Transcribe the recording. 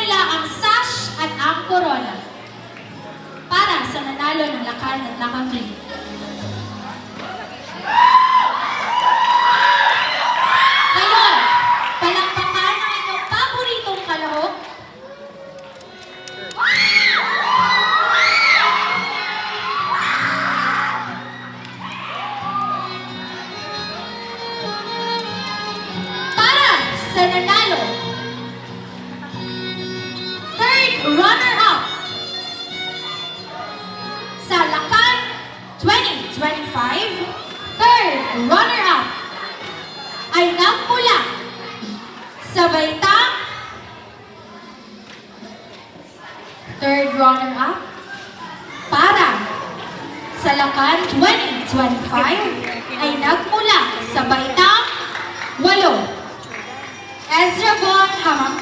makukuha nila ang sash at ang corona para sa nanalo ng lakan ng Takambini. Ngayon, runner-up sa Lakan 2025. Third runner-up ay nagmula sa Baitang. Third runner-up para sa Lakan 2025 ay nagmula sa Baitang 8. Ezra Von Hamang